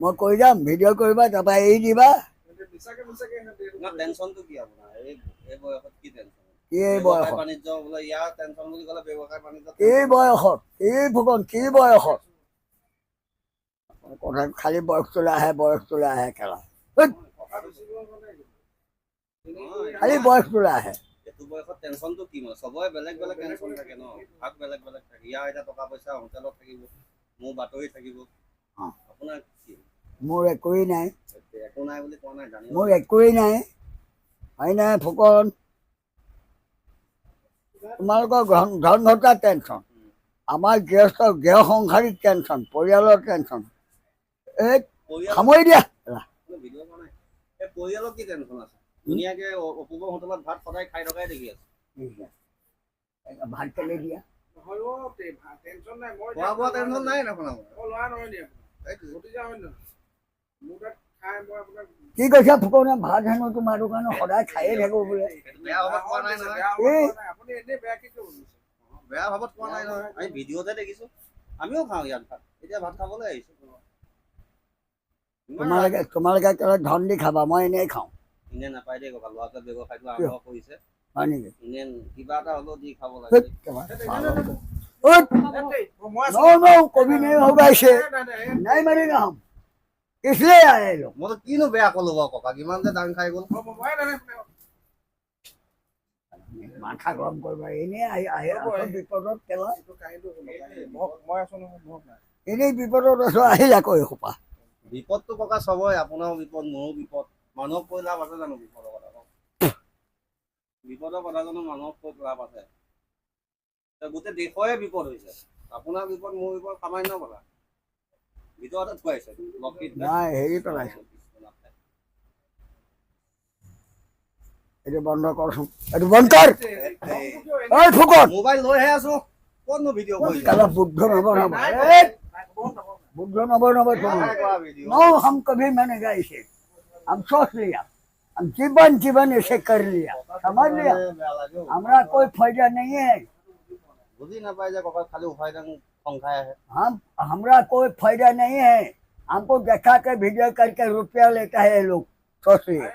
মই কৈ যাম ভিডিঅ' কৰিবা তাৰপৰা এৰি দিবা। এই এই বয়সত কি টেনচন কি এই বয়সত? কি ফুকন কি বয়সত? কথা খালি বয়সটোলৈ আহে বয়সটোলৈ আহে খেলা। খালি বয়সটোলৈ আহে। এইটো বয়সত টেনচনটো কি মানে চবৰে বেলেগ বেলেগ টেনচন থাকে ন? ভাগ বেলেগ বেলেগ থাকে। ইয়াৰ এতিয়া টকা পইচা হোটেলত থাকিব মোৰ বাতৰি থাকিব। আপোনাৰ কি? মোৰ একোৱেই নাই। একো নাই বুলি নাই মোৰ একোৱেই নাই। হয় নাই ফুকন? তোমালোকৰ ধন ধন ঘটাৰ টেনচন আমাৰ গৃহস্থ গৃহ সংসাৰিক টেনচন পৰিয়ালৰ টেনচন এই সামৰি দিয়া। নাই। পৰিয়ালৰ কি টেনচন আছে? ধুনীয়াকে অপূৰ্ব হোটেলত ভাত সদায় খাই থকাই দেখি আছে। ভাত কেলে দিয়া? খোৱা বোৱা টেনচন নাই দেখোন আপোনাৰ কি কৈছা ফুকনে ভাত হেনো তোমাৰ দোকানত সদায় খায়ে থাকো বোলে। বেয়া ভাৱত কোৱা নাই নহয়। এই বেয়া ভাৱত কোৱা নাই নহয়। আমি ভিডিঅ'তে দেখিছো। আমিও খাওঁ ইয়াত ভাত। এতিয়া ভাত খাবলৈ আহিছো। তোমালোকে তোমালোকে ধন দি খাবা মই এনেই খাওঁ। এনে নাপায় দেই কবা ল'ৰাটোৱে ব্যৱসায়টো আৰম্ভ কৰিছে। হয় নেকি? এনে কিবা এটা হ'লেও দি খাব লাগে। উঠ, no, no, कभी नहीं होगा ऐसे नहीं मरेगा हम इसलिए आए लोग মইতো কিনো বেয়া কলো বাৰু ককা কিমান যে দাং খাই গ'ল মাথা গৰম কৰিব এনেই আহি আহে আকৌ বিপদত পেলা এনেই বিপদত আছো আহিল আকৌ এসোপা বিপদটো ককা চবৰে আপোনাৰো বিপদ মোৰো বিপদ মানুহক কৈ লাভ আছে জানো বিপদৰ কথা কওক? বিপদৰ কথা জানো মানুহক কৈ লাভ আছে এতিয়া গোটেই দেশৰে বিপদ হৈছে আপোনাৰ বিপদ মোৰ বিপদ সামান্য কথা વિધાઉટ કોઈ છે. લોકિટ ના એ તો નહીં એટલે બંધ કર છું. એટલે બંધ કર! એ ફુકોન મોબાઈલ લઈ હે છો કોણ નો વિડિયો કોઈ કાલા બુદ્ધ નંબર નંબર? બુદ્ધ નંબર નંબર નો હમ કભી મને ગાય છે. हम सोच लिया हम जीवन जीवन ऐसे कर लिया समझ लिया हमारा कोई फायदा नहीं है बुद्धि ना पाए खाली फायदा উফাই দাং সংসাই আহে हम हमारा कोई फायदा नहीं है हमको देखा के वीडियो करके रुपया लेता है ये लोग सोच लिए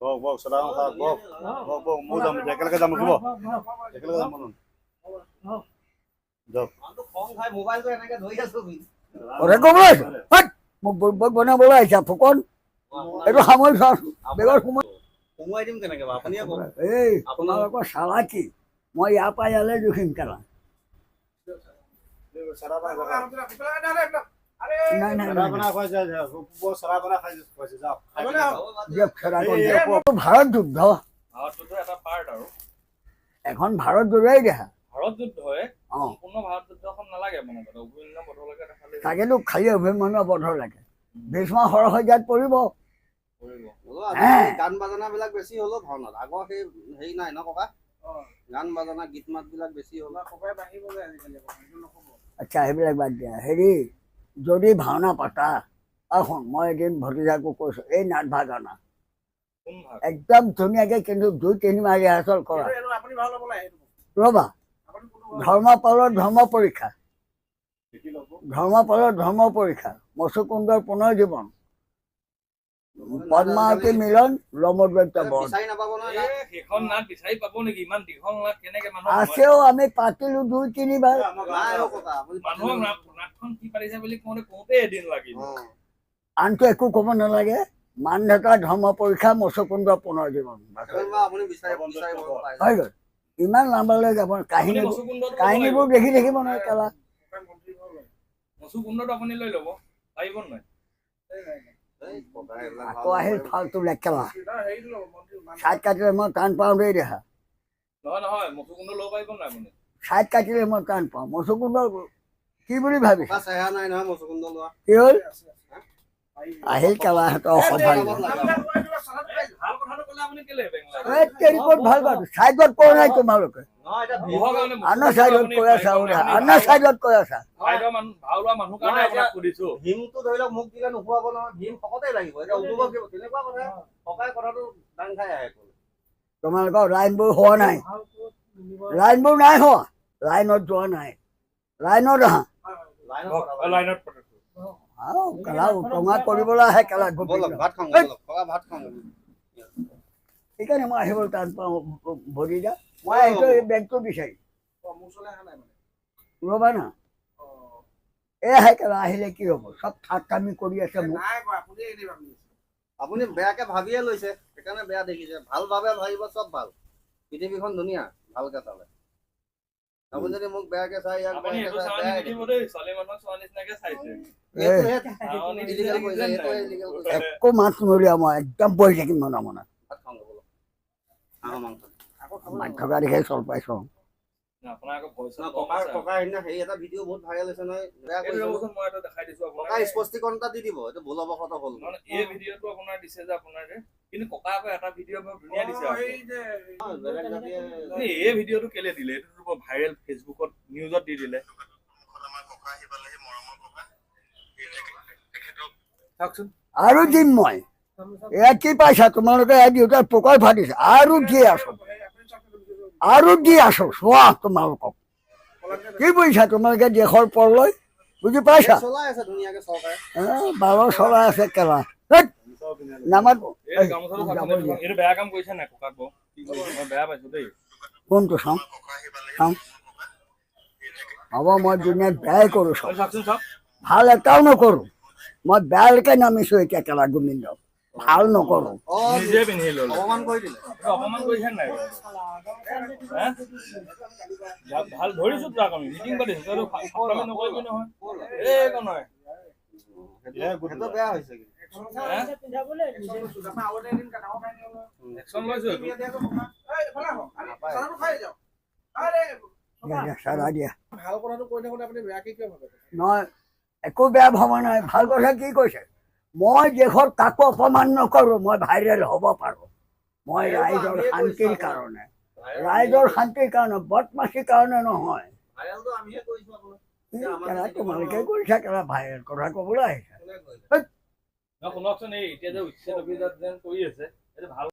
বওক বওক চলা বওক বওক বওক বওক ময়ো যাম একেলগে যাম ৰখিব একেলগে যাম বলুন যাওক মানুহটো খং খাই মোবাইলটো এনেকে ধৰি আছো অৰে কবলৈ হট মোক বুৰ্বক বনাবলৈ আহিছা ফুকন এইটো সামৰি চাওঁচোন বেগৰ সোমাই সোমোৱাই দিম কেনেকে বাৰু আপুনিয়ে কওক এই আপোনালোকৰ চালাকি মই ইয়াৰ পৰা ইয়ালৈ জুখিম কেলা। ভাৰত যুদ্ধ ভাৰত যুদ্ধ। এটা পাৰ্ট আৰু। এখন ভাৰত যুদ্ধই দেখা। ভাৰত যুদ্ধই অ। সম্পূৰ্ণ ভাৰত যুদ্ধখন নালাগে মনে তাকেতো খালি অভিমন্যু বধ লাগে। ভীষ্ম সৰসজ্ঞাত পৰিব। গান বাজানা বিলাক বেছি হ'লেও ভাওনাত। আগৰ সেই হেৰি নাই ন ককা? গান বাজানা গীত মাত বিলাক বেছি হ'ল। আচ্ছা সেইবিলাক বাদ দিয়া। হেৰি যদি ভাওনা পাতা অ শুন মই এদিন ভতিজাকো কৈছো এই নাট ভাগনা একদম ধুনীয়াকে কিন্তু দুই তিনিমাহ ৰিহাৰ্চল কৰা। ৰ'বা ধৰ্মপালৰ ধৰ্ম পৰীক্ষা। ধৰ্মপালৰ ধৰ্ম পৰীক্ষা মচুকুন্দৰ পুনৰ জীৱন পদ্মাৱতী মিলন নহয় মানুহ আছেও আমি পাতিলো দুই তিনিবাৰ। আনটো একো ক'ব নালাগে মান ধেকা ধৰ্ম পৰীক্ষা মচুকুন্দ পুনৰ জীৱন। হৈ গ'ল। ইমান লাম্বালৈ যাব আপুনি কাহিনীবোৰ। দেখি থাকিব নহয় কেলা। মচুকুন্দটো আপুনি লৈ ল'ব। পাৰিব এইবিলাক আকৌ ভালো আহিল। ফাল্টু লেকেলা ছাইড কাটিলে মই টান পাওঁ দেই দেখা ছাইড কাটিলে মই টান পাওঁ। মচুকুন্দ কি বুলি ভাবিছা কি হ'ল? আহিল কেলাহঁতৰ ভালো কথাটো ক'লে আপুনি কেলে বেংলা এই টেলিফোন ভালো পাইছো ছাইডত কোৱা নাই তোমালোকে। নহয় এতিয়া কিহৰ কাৰণে আনৰ ছাইডত কৈ আছা ওৰা আনৰ ছাইডত কৈ আছা। ভাওলোৱা মানুহ ভাও লোৱা মানুহ কাৰণে নহয়, আপোনাক সুধিছো। ভীমটো ধৰি লওক মোক দিলে নোখোৱাব নহয় ভীম শকতেই লাগিব। এতিয়া উদ্যোগক তেনেকুৱা কথা ককাই কথাটো দাং খাই আহে তোমালোকৰ লাইনবোৰ হোৱা নাই। লাইনবোৰ নাই হোৱা। লাইনত যোৱা নাই। লাইনত আহা। লাইনত কেলা উটঙা কৰিবলৈ আহে কেলা সেইকাৰণে মই আহিবলৈ টান পাওঁ ভৰি দা মই এইটো এই বেগটো বিচাৰি না। এই আহে আহিলে কি হ'ব? ঠাট্টামি কৰি আছে মোক। আপুনি বেয়াকে ভাবিয়ে লৈছে সেইকাৰণে বেয়া দেখিছে। ভালো ভাবে ভাবিব চব ভালো। পৃথিৱীখন ধুনীয়া ভালকে চালে। আপুনি যদি মোক বেয়াকে চাই ইয়াক। একো মাছ নলিয়া মই একদম বহি থাকিম মনে মনে মাছ থকা দেখে চল পাইছোঁ। স্পষ্টীকৰণ এটা দি দিব। এইটো ভুলবশত হ'ল। মানে এই ভিডিঅ'টো আপোনাৰ দিছে যে আপোনাৰ কিন্তু ককা আকৌ এটা ভিডিঅ' বৰ ধুনীয়া দিছে আকৌ। বেলেগ জাতিয়ে আপুনি এই ভিডিঅ'টো কেলে দিলে? এইটো বৰ ভাইৰেল ফেচবুকত নিউজত দি দিলে। চাওকচোন। আৰু দিম মই। এয়া কি পাইছা তোমালোকে এয়া দেউতাৰ পকই ফাটিছে আৰু দি আছো? আৰু দি আছো চোৱা তোমালোকক কি বুজিছা তোমালোকে দেশৰ পৰলৈ বুজি পাইছা বাৰ চলাই আছে কেলা। নামাত কোনটো চাওঁ চাওঁ হ'ব মই দুনিয়াত বেয়াই কৰোঁ ভালো এটাও নকৰোঁ। মই বেয়ালৈকে নামিছোঁ এতিয়া কেলা গোবিন্দ? ভালো নকৰোঁ। নিজে পিন্ধি ললো। অপমান কৰি দিলে। অপমান কৰিছে নাই? ভাল- ভালো ধৰিছো তাক আমি মিটিং পাতিছো। নকৰিবি নহয়। এই একো নহয়। বেয়া হৈছে একো বেয়া ভবা নাই। ভালো কথা কি কৈছে? মই দেশত কাকো অপমান নকৰোঁ মই ভাইৰেল হ'ব পাৰোঁ। মই ৰাইজৰ শান্তিৰ কাৰণে। ৰাইজৰ শান্তিৰ কাৰণে বদমাচিৰ কাৰণে নহয়। তোমালোকে কৰিছা কেলা ভাইৰেল কথা ক'বলৈ আহিছা। শুনকচোন এই এতিয়া যে উচ্ছেদ অভিযান যেন কৰি আছে